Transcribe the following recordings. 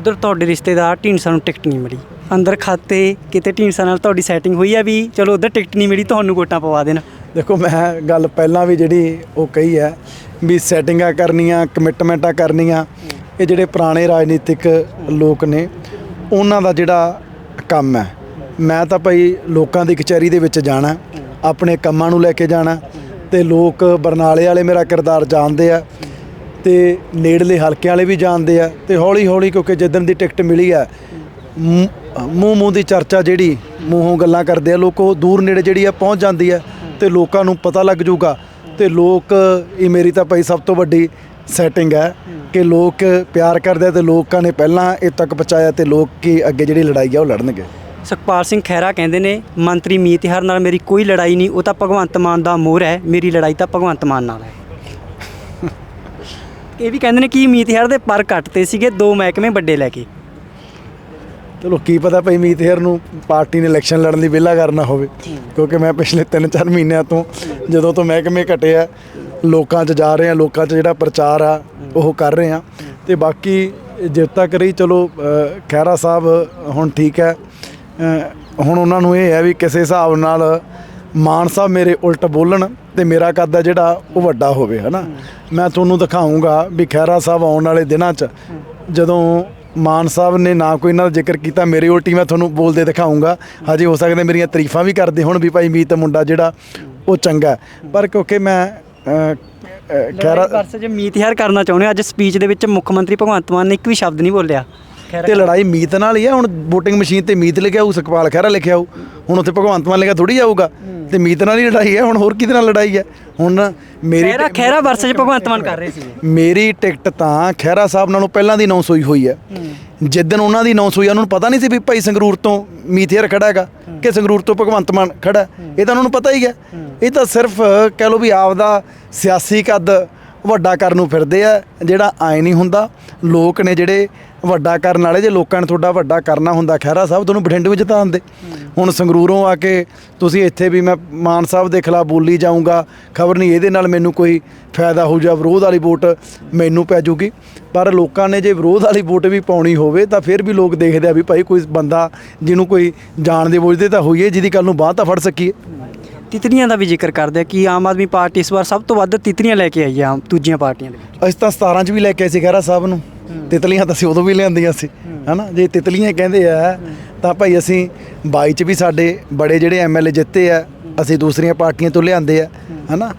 ਉਧਰ ਤੁਹਾਡੇ ਰਿਸ਼ਤੇਦਾਰ ਢੀਂਡਸਾ ਨੂੰ ਟਿਕਟ ਨਹੀਂ ਮਿਲੀ। ਅੰਦਰ ਖਾਤੇ ਕਿਤੇ ਢੀਂਡਸਾ ਨਾਲ ਤੁਹਾਡੀ ਸੈਟਿੰਗ ਹੋਈ ਆ ਵੀ ਚਲੋ ਉਧਰ ਟਿਕਟ ਨਹੀਂ ਮਿਲੀ, ਤੁਹਾਨੂੰ ਵੋਟਾਂ ਪਵਾ ਦੇਣ। ਦੇਖੋ, ਮੈਂ ਗੱਲ ਪਹਿਲਾਂ ਵੀ ਜਿਹੜੀ ਉਹ ਕਹੀ ਹੈ ਵੀ ਸੈਟਿੰਗਾਂ ਕਰਨੀਆਂ ਕਮਿਟਮੈਂਟਾਂ ਕਰਨੀਆਂ, ਇਹ ਜਿਹੜੇ ਪੁਰਾਣੇ ਰਾਜਨੀਤਿਕ ਲੋਕ ਨੇ, ਉਹਨਾਂ ਦਾ ਜਿਹੜਾ ਕੰਮ ਹੈ। ਮੈਂ ਤਾਂ ਭਾਈ ਲੋਕਾਂ ਦੀ ਕਚਹਿਰੀ ਦੇ ਵਿੱਚ ਜਾਣਾ, ਆਪਣੇ ਕੰਮਾਂ ਨੂੰ ਲੈ ਕੇ ਜਾਣਾ ਤੇ ਲੋਕ ਬਰਨਾਲੇ ਵਾਲੇ ਮੇਰਾ ਕਿਰਦਾਰ ਜਾਣਦੇ ਆ। ਤੇ ਨੇੜਲੇ ਹਲਕਿਆਂ ਵਾਲੇ ਵੀ ਜਾਣਦੇ ਆ ਤੇ ਹੌਲੀ ਹੌਲੀ ਕਿਉਂਕਿ ਜਿੱਦਣ ਦੀ ਟਿਕਟ ਮਿਲੀ ਆ ਮੂੰਹ ਮੂੰਹ ਦੀ ਚਰਚਾ ਜਿਹੜੀ ਮੂੰਹੋਂ ਗੱਲਾਂ ਕਰਦੇ ਆ, ਲੋਕ ਉਹ ਦੂਰ ਨੇੜੇ ਜਿਹੜੀ ਆ ਪਹੁੰਚ ਜਾਂਦੀ ਆ ਤੇ ਲੋਕਾਂ ਨੂੰ ਪਤਾ ਲੱਗ ਜਾਊਗਾ ਤੇ ਲੋਕ, ਇਹ ਮੇਰੀ ਤਾਂ ਭਾਈ ਸਭ ਤੋਂ ਵੱਡੀ ਸੈਟਿੰਗ ਹੈ ਕਿ ਲੋਕ ਪਿਆਰ ਕਰਦੇ ਆ ਤੇ ਲੋਕਾਂ ਨੇ ਪਹਿਲਾਂ ਇਹ ਤੱਕ ਪਹੁੰਚਾਇਆ ਤੇ ਲੋਕ ਕੀ ਅੱਗੇ ਜਿਹੜੀ ਲੜਾਈ ਆ ਉਹ ਲੜਨਗੇ। ਸੁਖਪਾਲ ਸਿੰਘ ਖਹਿਰਾ ਕਹਿੰਦੇ ਨੇ, ਮੰਤਰੀ ਮੀਤਿਹਾਰ ਨਾਲ ਮੇਰੀ ਕੋਈ ਲੜਾਈ ਨਹੀਂ, ਉਹ ਤਾਂ ਭਗਵੰਤ ਮਾਨ ਦਾ ਮੋਹਰ ਹੈ, ਮੇਰੀ ਲੜਾਈ ਤਾਂ ਭਗਵੰਤ ਮਾਨ ਨਾਲ ਹੈ। ਇਹ ਵੀ ਕਹਿੰਦੇ ਨੇ ਕਿ ਮੀਤ ਤਿਹਾਰ ਦੇ ਪਰ ਕੱਟਤੇ ਸੀਗੇ ਦੋ ਮਹਿਕਮੇ ਵੱਡੇ ਲੈ ਕੇ। ਚਲੋ ਕੀ ਪਤਾ ਭਾਈ ਮੀਤ ਹੇਰ ਨੂੰ ਪਾਰਟੀ ਨੇ ਇਲੈਕਸ਼ਨ ਲੜਨ ਲਈ ਵਿਹਲਾ ਕਰਨਾ ਹੋਵੇ। ਕਿਉਂਕਿ ਮੈਂ ਪਿਛਲੇ 3-4 ਮਹੀਨਿਆਂ ਤੋਂ ਜਦੋਂ ਤੋਂ ਮਹਿਕਮੇ ਘਟੇ ਆ ਲੋਕਾਂ 'ਚ ਜਾ ਰਹੇ ਆ ਲੋਕਾਂ 'ਚ ਜਿਹੜਾ ਪ੍ਰਚਾਰ ਆ ਉਹ ਕਰ ਰਹੇ ਆ। ਤੇ ਬਾਕੀ ਜਿੱਤ ਤੱਕ ਰਹੀ ਚਲੋ ਅ, ਖਹਿਰਾ ਸਾਹਿਬ ਹੁਣ ਠੀਕ ਹੈ। ਹੁਣ ਉਹਨਾਂ ਨੂੰ ਇਹ ਹੈ ਵੀ ਕਿਸੇ ਹਿਸਾਬ ਨਾਲ ਮਾਨ ਸਾਹਿਬ ਮੇਰੇ ਉਲਟ ਬੋਲਣ ਤੇ ਮੇਰਾ ਕੱਦ ਆ ਜਿਹੜਾ ਉਹ ਵੱਡਾ ਹੋਵੇ ਹਨਾ? ਮੈਂ ਤੁਹਾਨੂੰ ਦਿਖਾਉਂਗਾ ਵੀ ਖਹਿਰਾ ਸਾਹਿਬ ਆਉਣ ਵਾਲੇ ਦਿਨਾਂ 'ਚ ਜਦੋਂ ਮਾਨ ਸਾਹਿਬ ਨੇ ਨਾ ਕੋਈ ਇਹਨਾਂ ਦਾ ਜ਼ਿਕਰ ਕੀਤਾ ਮੇਰੀ ਉਲਟੀ ਮੈਂ ਤੁਹਾਨੂੰ ਬੋਲਦੇ ਦਿਖਾਉਂਗਾ। ਹਜੇ ਹੋ ਸਕਦਾ ਮੇਰੀਆਂ ਤਾਰੀਫਾਂ ਵੀ ਕਰਦੇ ਹੁਣ ਵੀ ਭਾਈ ਮੀਤ ਮੁੰਡਾ ਜਿਹੜਾ ਉਹ ਚੰਗਾ ਪਰ ਕਿਉਂਕਿ ਮੈਂ ਅ, ਖੈਰਾ ਵਰਸ ਜੇ ਮੀਤ ਯਾਰ ਕਰਨਾ ਚਾਹੁੰਦੇ ਅੱਜ ਸਪੀਚ ਦੇ ਵਿੱਚ ਮੁੱਖ ਮੰਤਰੀ ਭਗਵੰਤ ਮਾਨ ਨੇ ਇੱਕ ਵੀ ਸ਼ਬਦ ਨਹੀਂ ਬੋਲਿਆ। ਤੇ ਲੜਾਈ ਮੀਤ ਨਾਲ ਹੀ ਆ ਹੁਣ VOTING ਮਸ਼ੀਨ ਤੇ ਮੀਤ ਲਿਖਿਆ ਹੋਊ ਸੁਖਪਾਲ ਖਹਿਰਾ ਲਿਖਿਆ ਹੋਊ ਹੁਣ ਉੱਥੇ ਭਗਵੰਤ ਮਾਨ ਲਿਖਿਆ ਥੋੜੀ ਜਾਊਗਾ ਤੇ ਮੀਤ ਨਾਲ ਹੀ ਲੜਾਈ ਹੈ ਹੁਣ ਹੋਰ ਕਿਹਦੇ ਨਾਲ ਲੜਾਈ ਹੈ ਹੁਣ ਮੇਰੀ ਖਹਿਰਾ ਖਹਿਰਾ ਵਰਸ ਜੇ ਭਗਵੰਤ ਮਾਨ ਕਰ ਰਹੇ ਸੀ ਮੇਰੀ ਟਿਕਟ ਤਾਂ ਖਹਿਰਾ ਸਾਹਿਬ ਨਾਲੋਂ ਪਹਿਲਾਂ ਦੀ ਅਨਾਉਂਸ ਹੋਈ ਹੋਈ ਹੈ। ਜਿੱਦਣ ਉਹਨਾਂ ਦੀ ਅਨਾਉਂਸ ਹੋਈ ਉਹਨਾਂ ਨੂੰ ਪਤਾ ਨਹੀਂ ਸੀ ਵੀ ਭਾਈ ਸੰਗਰੂਰ ਤੋਂ ਮੀਥੇਰ ਖੜਾ ਹੈਗਾ ਕਿ ਸੰਗਰੂਰ ਤੋਂ ਭਗਵੰਤ ਮਾਨ ਖੜਾ। ਇਹ ਤਾਂ ਉਹਨਾਂ ਨੂੰ ਪਤਾ ਹੀ। ਹੈ। ਇਹ ਤਾਂ ਸਿਰਫ ਕਹਿ ਲਓ ਵੀ ਆਪਦਾ ਸਿਆਸੀ ਕੱਦ ਵੱਡਾ ਕਰਨ ਨੂੰ ਫਿਰਦੇ ਆ ਜਿਹੜਾ ਆਏ ਨਹੀਂ ਹੁੰਦਾ। ਲੋਕ ਨੇ ਜਿਹੜੇ ਵੱਡਾ ਕਰਨ ਵਾਲੇ, ਜੇ ਲੋਕਾਂ ਨੇ ਤੁਹਾਡਾ ਵੱਡਾ ਕਰਨਾ ਹੁੰਦਾ, ਖਹਿਰਾ ਸਾਹਿਬ ਤੁਹਾਨੂੰ ਬਠਿੰਡੇ ਵਿੱਚ ਜਿਤਾ ਦਿੰਦੇ ਹੁਣ ਸੰਗਰੂਰੋਂ ਆ ਕੇ ਤੁਸੀਂ ਇੱਥੇ ਵੀ ਮੈਂ ਮਾਨ ਸਾਹਿਬ ਦੇ ਖਿਲਾਫ ਬੋਲੀ ਜਾਊਂਗਾ, ਖਬਰ ਨਹੀਂ ਇਹਦੇ ਨਾਲ ਮੈਨੂੰ ਕੋਈ ਫਾਇਦਾ ਹੋ ਜਾ, ਵਿਰੋਧ ਵਾਲੀ ਵੋਟ ਮੈਨੂੰ ਪੈ ਜੂਗੀ। ਪਰ ਲੋਕਾਂ ਨੇ ਜੇ ਵਿਰੋਧ ਵਾਲੀ ਵੋਟ ਵੀ ਪਾਉਣੀ ਹੋਵੇ, ਤਾਂ ਫਿਰ ਵੀ ਲੋਕ ਦੇਖਦੇ ਆ ਵੀ ਭਾਈ ਕੋਈ ਬੰਦਾ ਜਿਹਨੂੰ ਕੋਈ ਜਾਣਦੇ ਬੁੱਝਦੇ ਤਾਂ ਹੋਈਏ, ਜਿਹਦੀ ਕੱਲ ਨੂੰ ਬਾਹ ਤਾਂ ਫੜ ਸਕੀਏ। ਤਿਤਲੀਆਂ ਦਾ ਵੀ ਜ਼ਿਕਰ ਕਰਦੇ ਆ ਕਿ ਆਮ ਆਦਮੀ ਪਾਰਟੀ ਇਸ ਵਾਰ ਸਭ ਤੋਂ ਵੱਧ ਤਿਤਲੀਆਂ ਲੈ ਕੇ ਆਈ ਆ ਆਮ ਦੂਜੀਆਂ ਪਾਰਟੀਆਂ ਦੇ ਵਿੱਚ। ਅਸੀਂ ਤਾਂ 17 ਚ ਵੀ ਲੈ ਕੇ ਆਏ ਸੀ ਖਹਿਰਾ ਸਾਹਿਬ ਨੂੰ। ਤਿਤਲੀਆਂ ਤਾਂ ਅਸੀਂ ਉਦੋਂ ਵੀ ਲਿਆਂਦੀਆਂ ਸੀ ਹਨਾ? ਜੇ ਤਿਤਲੀਆਂ ਕਹਿੰਦੇ ਆ ਤਾਂ ਭਾਈ ਅਸੀਂ 22 ਚ ਵੀ ਸਾਡੇ ਬੜੇ ਜਿਹੜੇ ਐਮਐਲਏ ਜਿੱਤੇ ਆ ਅਸੀਂ ਦੂਸਰੀਆਂ ਪਾਰਟੀਆਂ ਤੋਂ ਲਿਆਂਦੇ ਆ ਹਨਾ?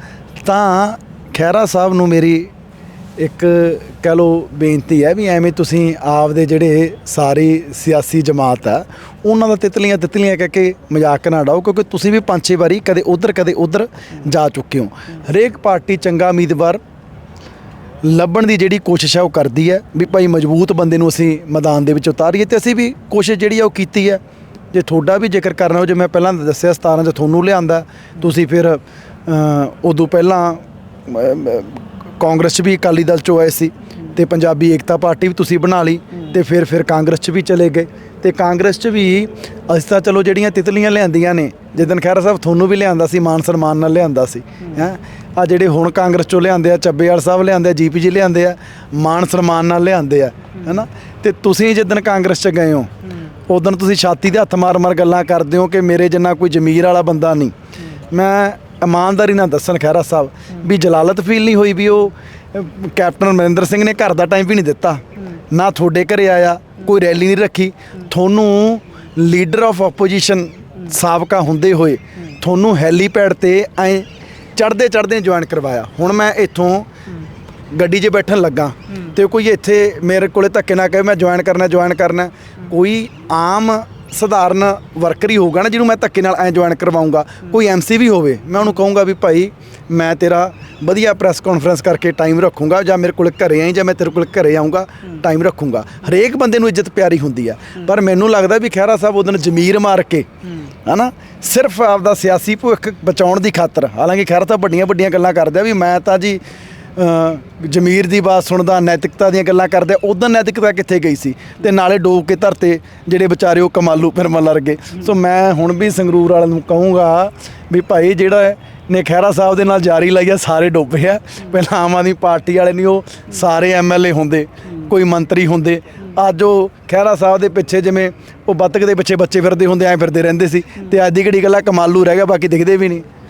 ਤਾਂ ਖਹਿਰਾ ਸਾਹਿਬ ਨੂੰ ਮੇਰੀ ਇੱਕ ਕਹ ਲੋ ਬੇਨਤੀ ਹੈ ਵੀ ਐਵੇਂ ਤੁਸੀਂ ਆਪਦੇ ਜਿਹੜੇ ਸਾਰੀ ਸਿਆਸੀ ਜਮਾਤ ਆ, ਉਹਨਾਂ ਦਾ ਤਿਤਲੀਆਂ ਤਿਤਲੀਆਂ ਕਹਿ ਕੇ ਮਜ਼ਾਕ ਨਾ ਡਾਓ ਕਿਉਂਕਿ ਤੁਸੀਂ ਵੀ ਪੰਜ ਛੇ ਵਾਰੀ ਕਦੇ ਉਧਰ ਕਦੇ ਉਧਰ ਜਾ ਚੁੱਕੇ ਹੋ। ਹਰੇਕ ਪਾਰਟੀ ਚੰਗਾ ਉਮੀਦਵਾਰ ਲੱਭਣ ਦੀ ਜਿਹੜੀ ਕੋਸ਼ਿਸ਼ ਹੈ ਉਹ ਕਰਦੀ ਹੈ ਵੀ ਭਾਈ ਮਜ਼ਬੂਤ ਬੰਦੇ ਨੂੰ ਅਸੀਂ ਮੈਦਾਨ ਦੇ ਵਿੱਚ ਉਤਾਰੀਏ ਤੇ ਅਸੀਂ ਵੀ ਕੋਸ਼ਿਸ਼ ਜਿਹੜੀ ਆ ਉਹ ਕੀਤੀ ਹੈ। ਜੇ ਤੁਹਾਡਾ ਵੀ ਜ਼ਿਕਰ ਕਰਨਾ ਹੋ ਜੇ ਮੈਂ ਪਹਿਲਾਂ ਦੱਸਿਆ 17 ਚ ਤੁਹਾਨੂੰ ਲਿਆਂਦਾ, ਤੁਸੀਂ ਫਿਰ ਉਦੋਂ ਪਹਿਲਾਂ ਕਾਂਗਰਸ 'ਚ ਵੀ ਅਕਾਲੀ ਦਲ 'ਚੋਂ ਆਏ ਸੀ ਤੇ ਪੰਜਾਬੀ ਏਕਤਾ ਪਾਰਟੀ ਵੀ ਤੁਸੀਂ ਬਣਾ ਲਈ ਤੇ ਫਿਰ ਫਿਰ ਕਾਂਗਰਸ 'ਚ ਵੀ ਚਲੇ ਗਏ। ਤੇ ਕਾਂਗਰਸ 'ਚ ਵੀ ਅਸੀਂ ਤਾਂ ਚਲੋ ਜਿਹੜੀਆਂ ਤਿਤਲੀਆਂ ਲਿਆਂਦੀਆਂ ਨੇ ਜਿੱਦਨ ਖਹਿਰਾ ਸਾਹਿਬ ਤੁਹਾਨੂੰ ਵੀ ਲਿਆਂਦਾ ਸੀ, ਮਾਨ ਸਨਮਾਨ ਨਾਲ ਲਿਆਂਦਾ ਸੀ, ਹੈ। ਆ ਜਿਹੜੇ ਹੁਣ ਕਾਂਗਰਸ 'ਚੋਂ ਲਿਆਂਦੇ ਆ, ਚੱਬੇਵਾਲ ਸਾਹਿਬ ਲਿਆਂਦੇ ਆ, ਜੀਪੀ ਜੀ ਲਿਆਂਦੇ ਆ, ਮਾਨ ਸਨਮਾਨ ਨਾਲ ਲਿਆਂਦੇ ਆ, ਹੈਨਾ। ਤੇ ਤੁਸੀਂ ਜਿੱਦਨ ਕਾਂਗਰਸ 'ਚ ਗਏ ਹੋ, ਉਦੋਂ ਤੁਸੀਂ ਛਾਤੀ ਦੇ ਹੱਥ ਮਾਰ-ਮਾਰ ਗੱਲਾਂ ਕਰਦੇ ਹੋ ਕਿ ਮੇਰੇ ਜਿੰਨਾ ਕੋਈ ਜ਼ਮੀਰ ਵਾਲਾ ਬੰਦਾ ਨਹੀਂ। ਮੈਂ ਇਮਾਨਦਾਰੀ ਨਾਲ ਦੱਸਣ ਖਹਿਰਾ ਸਾਹਿਬ ਵੀ ਜਲਾਲਤ ਫੀਲ ਨਹੀਂ ਹੋਈ ਵੀ ਉਹ ਕੈਪਟਨ ਅਮਰਿੰਦਰ ਸਿੰਘ ਨੇ ਘਰ ਦਾ ਟਾਈਮ ਵੀ ਨਹੀਂ ਦਿੱਤਾ। ਨਾ ਤੁਹਾਡੇ ਘਰੇ ਆਇਆ, ਕੋਈ ਰੈਲੀ ਨਹੀਂ ਰੱਖੀ। ਤੁਹਾਨੂੰ ਲੀਡਰ ਆਫ ਆਪੋਜੀਸ਼ਨ ਸਾਬਕਾ ਹੁੰਦੇ ਹੋਏ ਤੁਹਾਨੂੰ ਹੈਲੀਪੈਡ ਤੇ ਐ ਚੜਦੇ ਚੜਦੇ ਜੁਆਇਨ ਕਰਵਾਇਆ। ਹੁਣ ਮੈਂ ਇੱਥੋਂ ਗੱਡੀ 'ਚ ਬੈਠਣ ਲੱਗਾ ਤੇ ਕੋਈ ਇੱਥੇ ਮੇਰੇ ਕੋਲੇ ਧੱਕੇ ਨਾ ਕਹੇ, ਮੈਂ ਜੁਆਇਨ ਕਰਨਾ ਜੁਆਇਨ ਕਰਨਾ। ਕੋਈ ਆਮ ਸਧਾਰਨ ਵਰਕਰ ਹੀ ਹੋਊਗਾ ਨਾ ਜਿਹਨੂੰ ਮੈਂ ਧੱਕੇ ਨਾਲ ਐ ਜੁਆਇਨ ਕਰਵਾਉਂਗਾ ਕੋਈ ਐਮਸੀ ਵੀ ਹੋਵੇ, ਮੈਂ ਉਹਨੂੰ ਕਹੂੰਗਾ ਵੀ ਭਾਈ, ਮੈਂ ਤੇਰਾ ਵਧੀਆ ਪ੍ਰੈਸ ਕਾਨਫਰੰਸ ਕਰਕੇ ਟਾਈਮ ਰੱਖੂੰਗਾ, ਜਾਂ ਮੇਰੇ ਕੋਲ ਘਰੇ ਆਈ, ਜਾਂ ਮੈਂ ਤੇਰੇ ਕੋਲ ਘਰੇ ਆਉਂਗਾ ਟਾਈਮ ਰੱਖੂੰਗਾ। ਹਰੇਕ ਬੰਦੇ ਨੂੰ ਇੱਜ਼ਤ ਪਿਆਰੀ ਹੁੰਦੀ ਆ। ਪਰ ਮੈਨੂੰ ਲੱਗਦਾ ਵੀ ਖਹਿਰਾ ਸਾਹਿਬ ਉਹਦਨ ਜ਼ਮੀਰ ਮਾਰ ਕੇ, ਹਨਾ, ਸਿਰਫ ਆਪਦਾ ਸਿਆਸੀ ਭਵਿੱਖ ਬਚਾਉਣ ਦੀ ਖਾਤਰ, ਹਾਲਾਂਕਿ ਖੈਰ ਸਾਹਿਬ ਵੱਡੀਆਂ ਵੱਡੀਆਂ ਗੱਲਾਂ ਕਰਦੇ ਆ ਵੀ ਮੈਂ ਤਾਂ ਜੀ ਜ਼ਮੀਰ ਦੀ ਬਾਤ ਸੁਣਦਾ, ਨੈਤਿਕਤਾ ਦੀਆਂ ਗੱਲਾਂ ਕਰਦਾ ਉਦੋਂ ਨੈਤਿਕਤਾ ਕਿੱਥੇ ਗਈ ਸੀ? ਤੇ ਨਾਲੇ ਡੋਬ ਕੇ ਧਰਤੇ, ਜਿਹੜੇ ਵਿਚਾਰੇ ਉਹ ਕਮਾਲੂ ਫਿਰਮਾਂ ਲਰਗੇ ਸੋ ਮੈਂ ਹੁਣ ਵੀ ਸੰਗਰੂਰ ਵਾਲਿਆਂ ਨੂੰ ਕਹੂੰਗਾ ਵੀ ਭਾਈ ਜਿਹੜਾ ਨੇ ਖਹਿਰਾ ਸਾਹਿਬ ਦੇ ਨਾਲ ਜਾਰੀ ਲਾਈ ਆ, ਸਾਰੇ ਡੋਬੇ ਆ। ਪਹਿਲਾਂ ਆਮ ਆਦਮੀ ਪਾਰਟੀ ਵਾਲੇ ਨਹੀਂ, ਉਹ ਸਾਰੇ ਐਮਐਲਏ ਹੁੰਦੇ, ਕੋਈ ਮੰਤਰੀ ਹੁੰਦੇ। ਅੱਜ ਉਹ ਖਹਿਰਾ ਸਾਹਿਬ ਦੇ ਪਿੱਛੇ ਜਿਵੇਂ ਉਹ ਬੱਤਕ ਦੇ ਪਿੱਛੇ ਬੱਚੇ ਫਿਰਦੇ ਹੁੰਦੇ, ਐਂ ਫਿਰਦੇ ਰਹਿੰਦੇ ਸੀ। ਤੇ ਅੱਜ ਦੀ ਘੜੀ ਗੱਲਾਂ ਕਮਾਲੂ ਰਹਿ ਗਿਆ, ਬਾਕੀ ਦਿਖਦੇ ਵੀ ਨਹੀਂ।